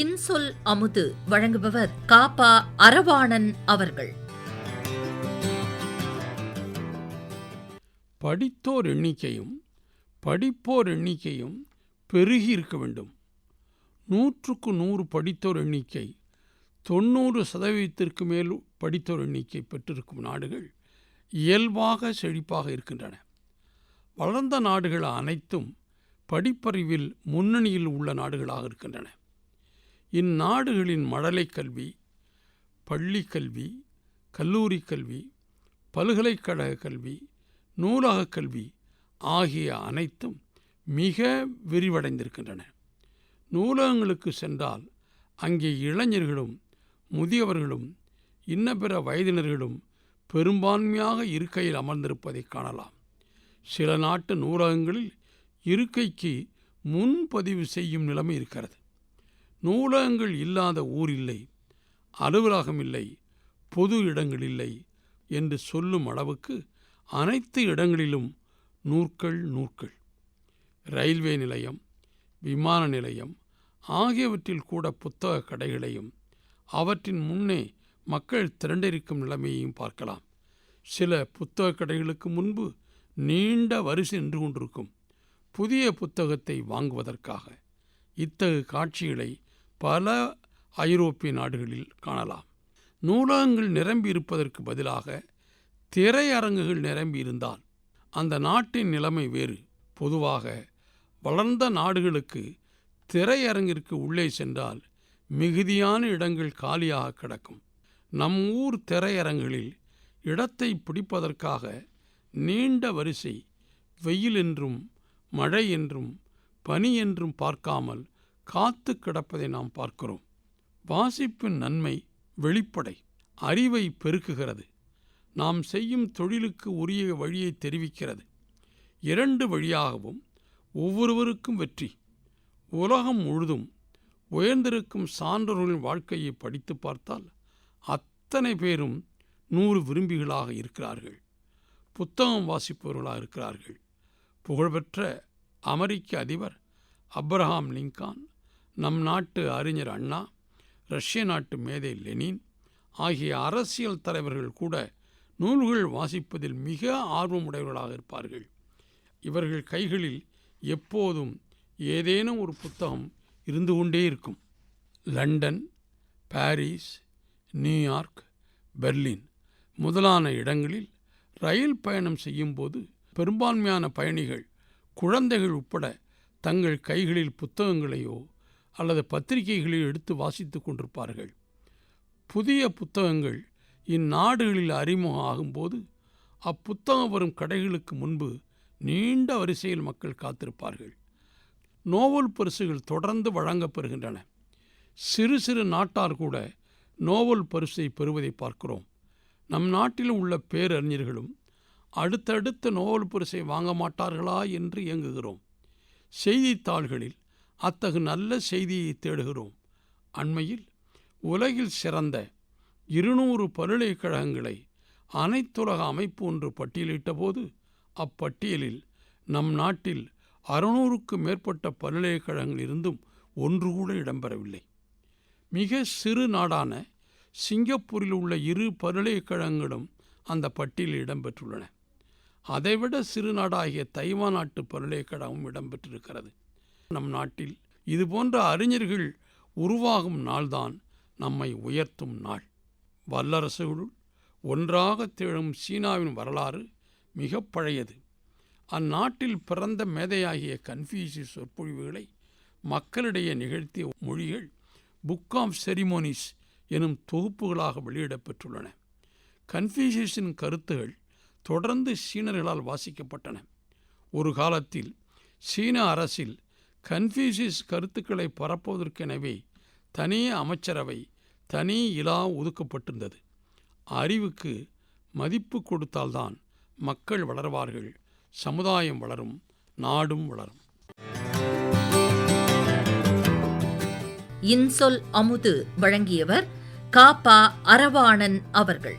இன்சொல் அமுது வழங்குபவர் காப்பா அரவாணன் அவர்கள். படித்தோர் எண்ணிக்கையும் படிப்போர் எண்ணிக்கையும் பெருகி இருக்க வேண்டும். நூற்றுக்கு நூறு படித்தோர் எண்ணிக்கை தொண்ணூறு சதவீதத்திற்கு மேல் படித்தோர் எண்ணிக்கை பெற்றிருக்கும் நாடுகள் இயல்பாக செழிப்பாக இருக்கின்றன. வளர்ந்த நாடுகள் அனைத்தும் படிப்பறிவில் முன்னணியில் உள்ள நாடுகளாக இருக்கின்றன. இந்நாடுகளின் மழலை கல்வி பள்ளி கல்வி கல்லூரி கல்வி பல்கலைக்கழக கல்வி நூலகக் கல்வி ஆகிய அனைத்தும் மிக விரிவடைந்திருக்கின்றன. நூலகங்களுக்கு சென்றால் அங்கே இளைஞர்களும் முதியவர்களும் இன்ன பிற வயதினர்களும் பெரும்பான்மையாக இருக்கையில் அமர்ந்திருப்பதை காணலாம். சில நாட்டு நூலகங்களில் இருக்கைக்கு முன்பதிவு செய்யும் நிலைமை இருக்கிறது. நூலகங்கள் இல்லாத ஊர் இல்லை அலுவலகம் இல்லை பொது இடங்கள் இல்லை என்று சொல்லும் அளவுக்கு அனைத்து இடங்களிலும் நூற்கள் நூற்கள். ரயில்வே நிலையம் விமான நிலையம் ஆகியவற்றில் கூட புத்தக கடைகளையும் அவற்றின் முன்னே மக்கள் திரண்டிருக்கும் நிலைமையையும் பார்க்கலாம். சில புத்தக கடைகளுக்கு முன்பு நீண்ட வரிசை நின்று கொண்டிருக்கும் புதிய புத்தகத்தை வாங்குவதற்காக இத்தகு காட்சிகளை பல ஐரோப்பிய நாடுகளில் காணலாம். நூலகங்கள் நிரம்பி இருப்பதற்கு பதிலாக திரையரங்குகள் நிரம்பி இருந்தால் அந்த நாட்டின் நிலைமை வேறு. பொதுவாக வளர்ந்த நாடுகளுக்கு திரையரங்கிற்கு உள்ளே சென்றால் மிகுதியான இடங்கள் காலியாக கிடக்கும். நம் ஊர் திரையரங்குகளில் இடத்தை பிடிப்பதற்காக நீண்ட வரிசை வெயில் என்றும் மழை என்றும் பனி என்றும் பார்க்காமல் காத்து கிடப்பதை நாம் பார்க்கிறோம். வாசிப்பின் நன்மை வெளிப்படை அறிவை பெருக்குகிறது. நாம் செய்யும் தொழிலுக்கு உரிய வழியை தெரிவிக்கிறது. இரண்டு வழியாகவும் ஒவ்வொருவருக்கும் வெற்றி. உலகம் முழுதும் உயர்ந்திருக்கும் சான்றோர்களின் வாழ்க்கையை படித்து பார்த்தால் அத்தனை பேரும் நூறு விரும்பிகளாக இருக்கிறார்கள். புத்தகம் வாசிப்பவர்களாக இருக்கிறார்கள். புகழ்பெற்ற அமெரிக்க அதிபர் அப்ரஹாம் லிங்கான் நம் நாட்டு அறிஞர் அண்ணா ரஷ்ய நாட்டு மேதை லெனின் ஆகிய அரசியல் தலைவர்கள் கூட நூல்கள் வாசிப்பதில் மிக ஆர்வமுடையவர்களாக இருப்பார்கள். இவர்கள் கைகளில் எப்போதும் ஏதேனும் ஒரு புத்தகம் இருந்து கொண்டே இருக்கும். லண்டன் பாரிஸ் நியூயார்க் பெர்லின் முதலான இடங்களில் ரயில் பயணம் செய்யும்போது பெரும்பான்மையான பயணிகள் குழந்தைகள் உட்பட தங்கள் கைகளில் புத்தகங்களையோ அல்லது பத்திரிகைகளில் எடுத்து வாசித்து கொண்டிருப்பார்கள். புதிய புத்தகங்கள் இந்நாடுகளில் அறிமுகம் ஆகும்போது அப்புத்தகம் வரும் கடைகளுக்கு முன்பு நீண்ட வரிசையில் மக்கள் காத்திருப்பார்கள். நோவல் பரிசுகள் தொடர்ந்து வழங்கப்பெறுகின்றன சிறு சிறு நாட்டார் கூட நோவல் பரிசை பெறுவதை பார்க்கிறோம். நம் நாட்டில் உள்ள பேரறிஞர்களும் அடுத்தடுத்த நோவல் பரிசை வாங்க மாட்டார்களா என்று இயங்குகிறோம். செய்தித்தாள்களில் அத்தகு நல்ல செய்தியை தேடுகிறோம். அண்மையில் உலகில் சிறந்த இருநூறு பல்கலைக்கழகங்களை அனைத்துலக அமைப்பு ஒன்று பட்டியலிட்டபோது அப்பட்டியலில் நம் நாட்டில் அறுநூறுக்கு மேற்பட்ட பல்கலைக்கழகங்கள் இருந்தும் ஒன்று கூட இடம்பெறவில்லை. மிக சிறு நாடான சிங்கப்பூரில் உள்ள இரு பல்கலைக்கழகங்களும் அந்த பட்டியலில் இடம்பெற்றுள்ளன. அதைவிட சிறு நாடாகிய தைவான் நாட்டு பல்கலைக்கழகமும் இடம்பெற்றிருக்கிறது. நம் நாட்டில். இதுபோன்ற அறிஞர்கள் உருவாகும் நாள்தான் நம்மை உயர்த்தும் நாள். வல்லரசுகளுள் ஒன்றாக திகழும் சீனாவின் வரலாறு மிக பழையது. அந்நாட்டில் பிறந்த மேதையாகிய கன்ஃபியூசியஸ் சொற்பொழிவுகளை மக்களிடையே நிகழ்த்திய மொழிகள் புக் ஆஃப் செரிமோனிஸ் எனும் தொகுப்புகளாக வெளியிடப்பெற்றுள்ளன கன்ஃபியூசியஸின் கருத்துகள் தொடர்ந்து சீனர்களால் வாசிக்கப்பட்டன. ஒரு காலத்தில் சீன அரசில் கன்ஃபியூசிஸ் கருத்துக்களை பரப்புவதற்கெனவே தனி அமைச்சரவை தனி இலா ஒதுக்கப்பட்டிருந்தது. அறிவுக்கு மதிப்பு கொடுத்தால்தான் மக்கள் வளர்வார்கள் சமுதாயம் வளரும் நாடும் வளரும். இன்சொல் அமுது வழங்கியவர் காப்பா அரவாணன் அவர்கள்.